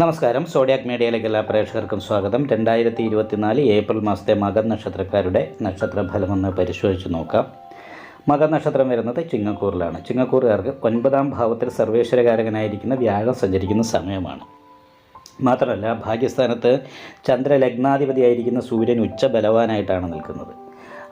നമസ്കാരം. സോഡിയാക് മീഡിയയിലേക്ക് എല്ലാ പ്രേക്ഷകർക്കും സ്വാഗതം. രണ്ടായിരത്തി ഇരുപത്തിനാല് ഏപ്രിൽ മാസത്തെ മകൻ നക്ഷത്രക്കാരുടെ നക്ഷത്രഫലമൊന്ന് പരിശോധിച്ച് നോക്കാം. മകൻ നക്ഷത്രം വരുന്നത് ചിങ്ങക്കൂറിലാണ്. ചിങ്ങക്കൂറുകാർക്ക് ഒൻപതാം ഭാവത്തിൽ സർവേശ്വരകാരകനായിരിക്കുന്ന വ്യാഴം സഞ്ചരിക്കുന്ന സമയമാണ്. മാത്രമല്ല ഭാഗ്യസ്ഥാനത്ത് ചന്ദ്രലഗ്നാധിപതിയായിരിക്കുന്ന സൂര്യൻ ഉച്ച ബലവാനായിട്ടാണ് നിൽക്കുന്നത്.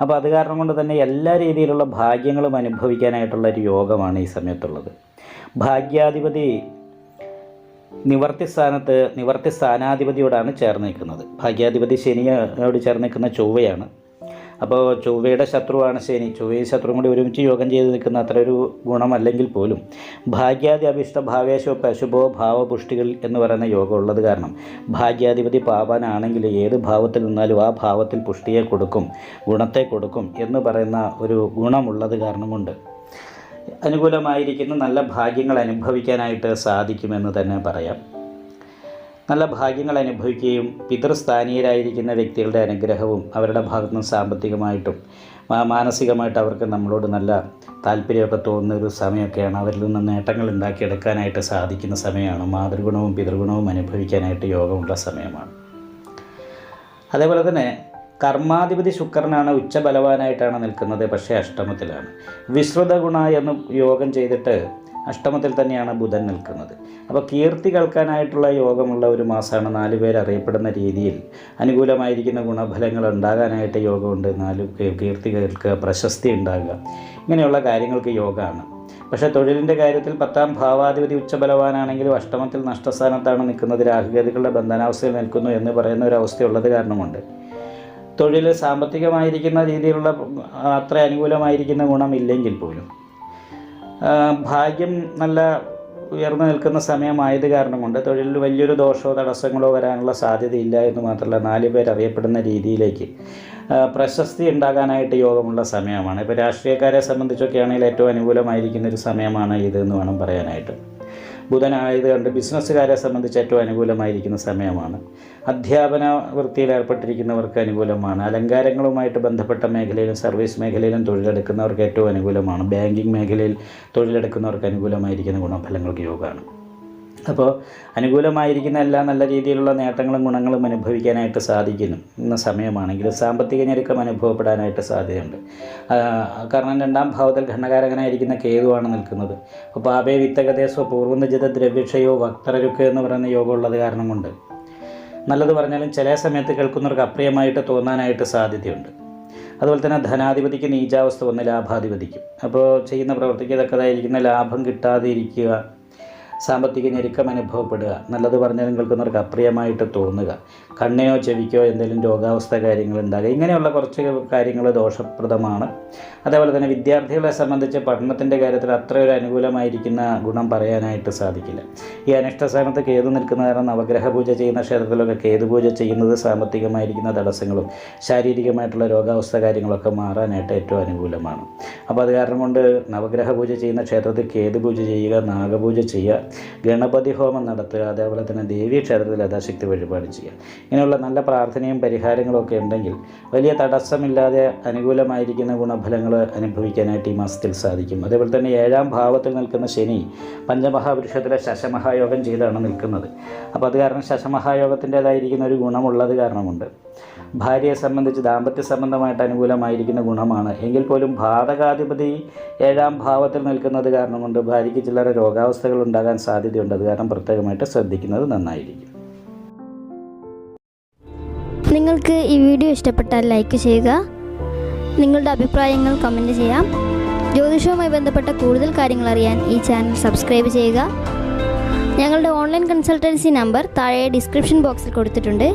അപ്പോൾ അത് കാരണം കൊണ്ട് തന്നെ എല്ലാ രീതിയിലുള്ള ഭാഗ്യങ്ങളും അനുഭവിക്കാനായിട്ടുള്ള ഒരു യോഗമാണ് ഈ സമയത്തുള്ളത്. ഭാഗ്യാധിപതി നിവർത്തി സ്ഥാനത്ത് നിവർത്തി സ്ഥാനാധിപതിയോടാണ് ചേർന്ന് നിൽക്കുന്നത് ഭാഗ്യാധിപതി ശനിയോട് ചേർന്ന് നിൽക്കുന്ന ചൊവ്വയാണ്. അപ്പോൾ ചൊവ്വയുടെ ശത്രുവാണ് ശനി. ചൊവ്വയും ശത്രുവും കൂടി ഒരുമിച്ച് യോഗം ചെയ്ത് നിൽക്കുന്ന അത്ര ഒരു ഗുണമല്ലെങ്കിൽ പോലും ഭാഗ്യാദി അഭിഷ്ട ഭാവേശോ പശുഭോ ഭാവപുഷ്ടികൾ എന്ന് പറയുന്ന യോഗം ഉള്ളത് കാരണം ഭാഗ്യാധിപതി പാവാനാണെങ്കിൽ ഏത് ഭാവത്തിൽ നിന്നാലും ആ ഭാവത്തിൽ പുഷ്ടിയെ കൊടുക്കും ഗുണത്തെ കൊടുക്കും എന്ന് പറയുന്ന ഒരു ഗുണമുള്ളത് കാരണം കൊണ്ട് അനുകൂലമായിരിക്കുന്ന നല്ല ഭാഗ്യങ്ങൾ അനുഭവിക്കാനായിട്ട് സാധിക്കുമെന്ന് തന്നെ പറയാം. നല്ല ഭാഗ്യങ്ങൾ അനുഭവിക്കുകയും പിതൃസ്ഥാനീയരായിരിക്കുന്ന വ്യക്തികളുടെ അനുഗ്രഹവും അവരുടെ ഭാഗത്തു നിന്ന് സാമ്പത്തികമായിട്ടും മാനസികമായിട്ട് അവർക്ക് നമ്മളോട് നല്ല താല്പര്യമൊക്കെ തോന്നുന്ന ഒരു സമയമൊക്കെയാണ്. അവരിൽ നിന്ന് നേട്ടങ്ങൾ ഉണ്ടാക്കിയെടുക്കാനായിട്ട് സാധിക്കുന്ന സമയമാണ്. മാതൃഗുണവും പിതൃഗുണവും അനുഭവിക്കാനായിട്ട് യോഗമുള്ള സമയമാണ്. അതേപോലെ തന്നെ കർമാധിപതി ശുക്രനാണ് ഉച്ചബലവാനായിട്ടാണ് നിൽക്കുന്നത് പക്ഷേ അഷ്ടമത്തിലാണ്. വിശ്രുത ഗുണ എന്ന് യോഗം ചെയ്തിട്ട് അഷ്ടമത്തിൽ തന്നെയാണ് ബുധൻ നിൽക്കുന്നത്. അപ്പോൾ കീർത്തി കേൾക്കാനായിട്ടുള്ള യോഗമുള്ള ഒരു മാസമാണ് നാല് പേര് അറിയപ്പെടുന്ന രീതിയിൽ അനുകൂലമായിരിക്കുന്ന ഗുണഫലങ്ങൾ ഉണ്ടാകാനായിട്ട് യോഗമുണ്ട്. നാല് കീർത്തി കേൾക്കുക പ്രശസ്തി ഉണ്ടാകുക ഇങ്ങനെയുള്ള കാര്യങ്ങൾക്ക് യോഗമാണ്. പക്ഷേ തൊഴിലിന്റെ കാര്യത്തിൽ പത്താം ഭാവാധിപതി ഉച്ചബലവാനാണെങ്കിലും അഷ്ടമത്തിൽ നഷ്ടസ്ഥാനത്താണ് നിൽക്കുന്നത്. രാഹുഗതികളുടെ ബന്ധനാവസ്ഥയിൽ നിൽക്കുന്നു എന്ന് പറയുന്ന ഒരു അവസ്ഥയുള്ളത് കാരണമുണ്ട്. തൊഴിൽ സാമ്പത്തികമായിരിക്കുന്ന രീതിയിലുള്ള അത്ര അനുകൂലമായിരിക്കുന്ന ഗുണമില്ലെങ്കിൽ പോലും ഭാഗ്യം നല്ല ഉയർന്നു നിൽക്കുന്ന സമയമായത് കാരണം കൊണ്ട് തൊഴിലിൽ വലിയൊരു ദോഷമോ തടസ്സങ്ങളോ വരാനുള്ള സാധ്യതയില്ല എന്ന് മാത്രമല്ല നാല് പേർ അറിയപ്പെടുന്ന രീതിയിലേക്ക് പ്രശസ്തി ഉണ്ടാകാനായിട്ട് യോഗമുള്ള സമയമാണ്. ഇപ്പോൾ രാഷ്ട്രീയക്കാരെ സംബന്ധിച്ചൊക്കെ ആണെങ്കിൽ ഏറ്റവും അനുകൂലമായിരിക്കുന്ന ഒരു സമയമാണ് ഇത് എന്ന് വേണം പറയാനായിട്ട്. ബുധനായത് കണ്ട് ബിസിനസ്സുകാരെ സംബന്ധിച്ച് ഏറ്റവും അനുകൂലമായിരിക്കുന്ന സമയമാണ്. അധ്യാപന വൃത്തിയിൽ ഏർപ്പെട്ടിരിക്കുന്നവർക്ക് അനുകൂലമാണ്. അലങ്കാരങ്ങളുമായിട്ട് ബന്ധപ്പെട്ട മേഖലയിലും സർവീസ് മേഖലയിലും തൊഴിലെടുക്കുന്നവർക്ക് ഏറ്റവും അനുകൂലമാണ്. ബാങ്കിങ് മേഖലയിൽ തൊഴിലെടുക്കുന്നവർക്ക് അനുകൂലമായിരിക്കുന്ന ഗുണഫലങ്ങൾക്ക് യോഗമാണ്. അപ്പോൾ അനുകൂലമായിരിക്കുന്ന എല്ലാ നല്ല രീതിയിലുള്ള നേട്ടങ്ങളും ഗുണങ്ങളും അനുഭവിക്കാനായിട്ട് സാധിക്കുന്നു. ഇന്ന സമയമാണെങ്കിലും സാമ്പത്തിക ഞെരുക്കം അനുഭവപ്പെടാനായിട്ട് സാധ്യതയുണ്ട്. കാരണം രണ്ടാം ഭാവത്തിൽ ഘടനകാരകനായിരിക്കുന്ന കേതുവാണ് നിൽക്കുന്നത്. അപ്പോൾ പാപേ വിത്തകദേശോ പൂർവനിജിത ദ്രവ്യക്ഷയോ വക്തരരുക്ക് എന്ന് പറയുന്ന യോഗം ഉള്ളത് കാരണം കൊണ്ട്. നല്ലത് പറഞ്ഞാലും ചില സമയത്ത് കേൾക്കുന്നവർക്ക് അപ്രിയമായിട്ട് തോന്നാനായിട്ട് സാധ്യതയുണ്ട്. അതുപോലെ തന്നെ ധനാധിപതിക്ക് നീചാവസ്ഥ വന്ന് ലാഭാധിപതിക്കും. അപ്പോൾ ചെയ്യുന്ന പ്രവർത്തിക്ക് തക്കതായിരിക്കുന്ന ലാഭം കിട്ടാതെ ഇരിക്കുക സാമ്പത്തിക ഞെരുക്കം അനുഭവപ്പെടുക. നല്ലത് പറഞ്ഞാൽ കേൾക്കുന്നവർക്ക് അപ്രിയമായിട്ട് തോന്നുക. കണ്ണിനോ ചെവിക്കോ എന്തെങ്കിലും രോഗാവസ്ഥ കാര്യങ്ങൾ ഉണ്ടാകുക ഇങ്ങനെയുള്ള കുറച്ച് കാര്യങ്ങൾ ദോഷപ്രദമാണ്. അതേപോലെ തന്നെ വിദ്യാർത്ഥികളെ സംബന്ധിച്ച് പഠനത്തിന്റെ കാര്യത്തിൽ അത്രയൊരു അനുകൂലമായിരിക്കുന്ന ഗുണം പറയാനായിട്ട് സാധിക്കില്ല. ഈ അനിഷ്ട സ്ഥാനത്ത് കേതു നിൽക്കുന്ന കാരണം നവഗ്രഹ പൂജ ചെയ്യുന്ന ക്ഷേത്രത്തിലൊക്കെ കേതു പൂജ ചെയ്യുന്നത് സാമ്പത്തികമായിരിക്കുന്ന തടസ്സങ്ങളും ശാരീരികമായിട്ടുള്ള രോഗാവസ്ഥ കാര്യങ്ങളൊക്കെ മാറാനായിട്ട് ഏറ്റവും അനുകൂലമാണ്. അപ്പോൾ അത് കാരണം കൊണ്ട് നവഗ്രഹ പൂജ ചെയ്യുന്ന ക്ഷേത്രത്തിൽ കേതു പൂജ ചെയ്യുക നാഗപൂജ ചെയ്യുക ഗണപതി ഹോമം നടത്തുക അതേപോലെ തന്നെ ദേവീ ക്ഷേത്രത്തിൽ യഥാശക്തി വഴിപാട് ചെയ്യുക. ഇങ്ങനെയുള്ള നല്ല പ്രാർത്ഥനയും പരിഹാരങ്ങളും ഒക്കെ ഉണ്ടെങ്കിൽ വലിയ തടസ്സമില്ലാതെ അനുകൂലമായിരിക്കുന്ന ഗുണഫലങ്ങൾ അനുഭവിക്കാനായിട്ട് ഈ മാസത്തിൽ സാധിക്കും. അതേപോലെ തന്നെ ഏഴാം ഭാവത്തിൽ നിൽക്കുന്ന ശനി പഞ്ചമഹാപുരുഷത്തിലെ ശശമഹായോഗം ചെയ്താണ് നിൽക്കുന്നത്. അപ്പോൾ അത് കാരണം ശശമഹായോഗത്തിന്റേതായിരിക്കുന്ന ഒരു ഗുണമുള്ളത് കാരണമുണ്ട്. ഭാര്യയെ സംബന്ധിച്ച് ദാമ്പത്യ സംബന്ധമായിട്ട് അനുകൂലമായിരിക്കുന്ന ഗുണമാണ്. എങ്കിൽ പോലും ഭാതകാധിപതി ഏഴാം ഭാവത്തിൽ നിൽക്കുന്നത് കാരണം കൊണ്ട് ഭാര്യയ്ക്ക് ചില്ലറ രോഗാവസ്ഥകൾ ഉണ്ടാകാൻ സാധ്യതയുണ്ട്. അത് കാരണം പ്രത്യേകമായിട്ട് ശ്രദ്ധിക്കുന്നത് നന്നായിരിക്കും. നിങ്ങൾക്ക് ഈ വീഡിയോ ഇഷ്ടപ്പെട്ടാൽ ലൈക്ക് ചെയ്യുക. നിങ്ങളുടെ അഭിപ്രായങ്ങൾ കമന്റ് ചെയ്യാം. ജ്യോതിഷവുമായി ബന്ധപ്പെട്ട കൂടുതൽ കാര്യങ്ങൾ അറിയാൻ ഈ ചാനൽ സബ്സ്ക്രൈബ് ചെയ്യുക. ഞങ്ങളുടെ ഓൺലൈൻ കൺസൾട്ടൻസി നമ്പർ താഴെ ഡിസ്ക്രിപ്ഷൻ ബോക്സിൽ കൊടുത്തിട്ടുണ്ട്.